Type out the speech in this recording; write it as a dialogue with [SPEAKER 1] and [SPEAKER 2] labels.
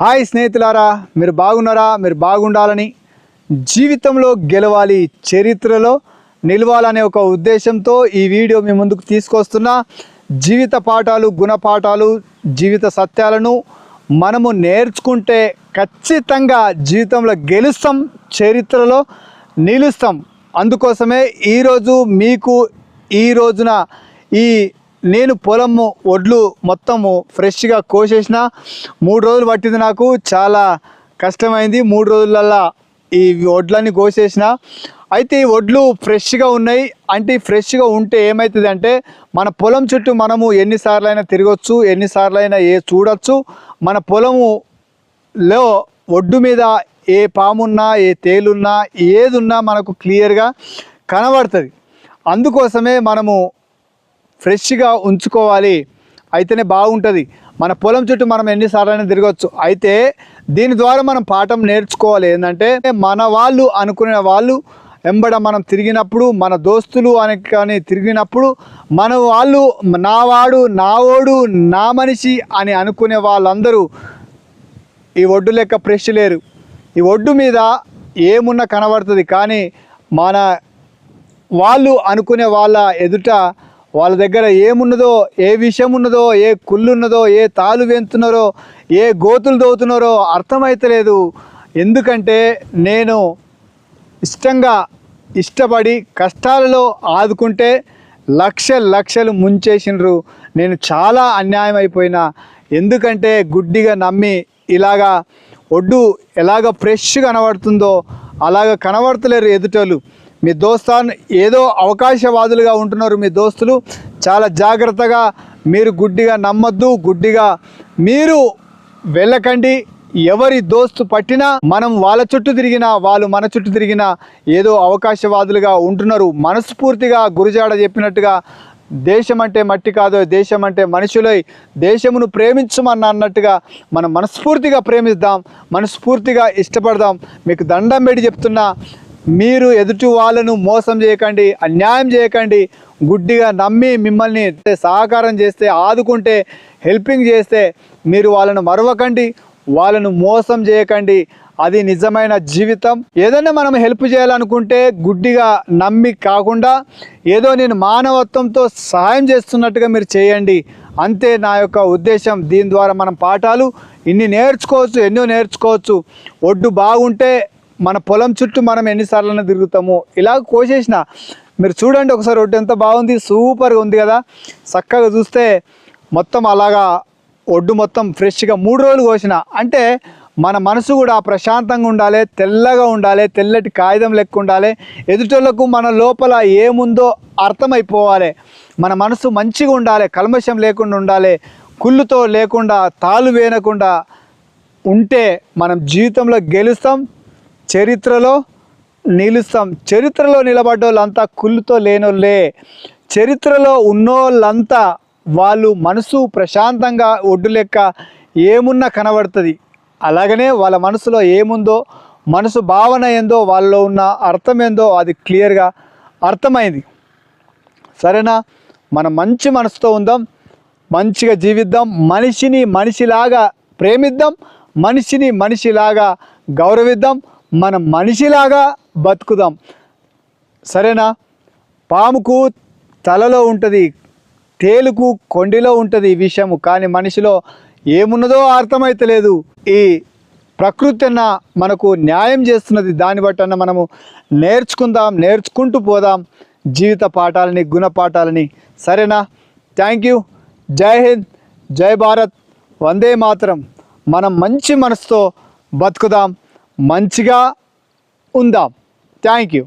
[SPEAKER 1] Hi స్నేహితులారా మీరు బాగున్నారా? మీరు బాగుండాలని జీవితంలో గెలవాలి చరిత్రలో నిలవాలనే ఒక ఉద్దేశంతో ఈ వీడియో మీ ముందుకు తీసుకొస్తున్నా. జీవిత పాఠాలు గుణపాఠాలు జీవిత సత్యాలను మనము నేర్చుకుంటే ఖచ్చితంగా జీవితంలో గెలుస్తాం చరిత్రలో నిలుస్తాం. అందుకోసమే ఈరోజు మీకు ఈ రోజున ఈ నేను పొలము ఒడ్లు మొత్తము ఫ్రెష్గా కోసేసిన మూడు రోజులు పట్టింది నాకు. చాలా కష్టమైంది. మూడు రోజులల్లా ఈ వడ్లన్నీ కోసేసిన. అయితే ఈ వడ్లు ఫ్రెష్గా ఉన్నాయి. అంటే ఫ్రెష్గా ఉంటే ఏమవుతుంది అంటే మన పొలం చుట్టూ మనము ఎన్నిసార్లు అయినా తిరగచ్చు ఎన్నిసార్లు అయినా ఏ చూడొచ్చు. మన పొలములో ఒడ్డు మీద ఏ పామున్నా ఏ తేలున్నా ఏదున్నా మనకు క్లియర్గా కనబడుతుంది. అందుకోసమే మనము ఫ్రెష్గా ఉంచుకోవాలి. అయితేనే బాగుంటుంది. మన పొలం చుట్టూ మనం ఎన్నిసార్లైనా తిరగచ్చు. అయితే దీని ద్వారా మనం పాఠం నేర్చుకోవాలి. ఏంటంటే మన వాళ్ళు అనుకునే వాళ్ళు వెంబడ మనం తిరిగినప్పుడు మన దోస్తులు అని కానీ తిరిగినప్పుడు మన వాళ్ళు నా వాడు నా నా మనిషి అని అనుకునే వాళ్ళందరూ ఈ ఒడ్డు లెక్క ఫ్రెష్ లేరు. ఈ ఒడ్డు మీద ఏమున్నా కనబడుతుంది. కానీ మన వాళ్ళు అనుకునే వాళ్ళ ఎదుట వాళ్ళ దగ్గర ఏమున్నదో ఏ విషయం ఉన్నదో ఏ కుళ్ళు ఉన్నదో ఏ తాలు వెంతున్నారో ఏ గోతులు దోతున్నారో అర్థమైతలేదు. ఎందుకంటే నేను ఇష్టంగా ఇష్టపడి కష్టాలలో ఆదుకుంటే లక్ష లక్షలు ముంచేసినరు నేను చాలా అన్యాయం అయిపోయినా ఎందుకంటే గుడ్డిగా నమ్మి ఇలాగా ఒడ్డు ఎలాగ ఫ్రెష్ కనబడుతుందో అలాగ కనబడతలేరు ఎదుటోళ్ళు. మీ దోస్తాన్ ఏదో అవకాశవాదులుగా ఉంటున్నారు మీ దోస్తులు. చాలా జాగ్రత్తగా మీరు గుడ్డిగా నమ్మద్దు గుడ్డిగా మీరు వెళ్ళకండి. ఎవరి దోస్తు పట్టినా మనం వాళ్ళ చుట్టూ తిరిగినా వాళ్ళు మన చుట్టూ తిరిగినా ఏదో అవకాశవాదులుగా ఉంటున్నారు. మనస్ఫూర్తిగా గురుజాడ చెప్పినట్టుగా దేశం అంటే మట్టి కాదు దేశం అంటే మనుషులై దేశమును ప్రేమించమన్న అన్నట్టుగా మనం మనస్ఫూర్తిగా ప్రేమిద్దాం మనస్ఫూర్తిగా ఇష్టపడదాం. మీకు దండం పెట్టి చెప్తున్నా మీరు ఎదుటి వాళ్ళను మోసం చేయకండి అన్యాయం చేయకండి గుడ్డిగా నమ్మి మిమ్మల్ని సహకారం చేస్తే ఆదుకుంటే హెల్పింగ్ చేస్తే మీరు వాళ్ళను మరవకండి వాళ్ళను మోసం చేయకండి. అది నిజమైన జీవితం. ఏదైనా మనం హెల్ప్ చేయాలనుకుంటే గుడ్డిగా నమ్మి కాకుండా ఏదో నేను మానవత్వంతో సహాయం చేస్తున్నట్టుగా మీరు చేయండి. అంతే నా యొక్క ఉద్దేశం. దీని ద్వారా మనం పాఠాలు ఇన్ని నేర్చుకోవచ్చు ఎన్నో నేర్చుకోవచ్చు. ఒడ్డు బాగుంటే మన పొలం చుట్టూ మనం ఎన్నిసార్లు తిరుగుతాము. ఇలా కోసేసిన మీరు చూడండి ఒకసారి ఒడ్డు ఎంత బాగుంది సూపర్గా ఉంది కదా. చక్కగా చూస్తే మొత్తం అలాగా ఒడ్డు మొత్తం ఫ్రెష్గా మూడు రోజులు కోసిన. అంటే మన మనసు కూడా ప్రశాంతంగా ఉండాలి తెల్లగా ఉండాలి తెల్లటి కాగితం లెక్క ఉండాలి. ఎదుటోళ్ళకు మన లోపల ఏముందో అర్థమైపోవాలి. మన మనసు మంచిగా ఉండాలి కల్మషం లేకుండా ఉండాలి. కుళ్ళుతో లేకుండా తాలు వేనకుండా ఉంటే మనం జీవితంలో గెలుస్తాం చరిత్రలో నిలుస్తాం. చరిత్రలో నిలబడ్డోళ్ళంతా కుళ్ళుతో లేనోళ్ళే. చరిత్రలో ఉన్నోళ్ళంతా వాళ్ళు మనసు ప్రశాంతంగా ఒడ్డు లెక్క ఏమున్నా కనబడుతుంది. అలాగనే వాళ్ళ మనసులో ఏముందో మనసు భావన ఏందో వాళ్ళలో ఉన్న అర్థం ఏందో అది క్లియర్గా అర్థమైంది. సరేనా? మనం మంచి మనసుతో ఉందాం మంచిగా జీవిద్దాం మనిషిని మనిషిలాగా ప్రేమిద్దాం మనిషిని మనిషిలాగా గౌరవిద్దాం. మనం మనిషిలాగా బతుకుదాం. సరేనా? పాముకు తలలో ఉంటుంది తేలుకు కొండిలో ఉంటుంది ఈ విషయము కానీ మనిషిలో ఏమున్నదో అర్థమైతలేదు ఈ ప్రకృతి అన్న మనకు న్యాయం చేస్తున్నది దాన్ని బట్టి అన్న మనము నేర్చుకుందాం నేర్చుకుంటూ పోదాం జీవిత పాఠాలని గుణపాఠాలని సరేనా? Thank you. జై హింద్ జై భారత్. వందే మాత్రం. మనం మంచి మనసుతో బతుకుదాం. మంచిగా ఉందాం. Thank you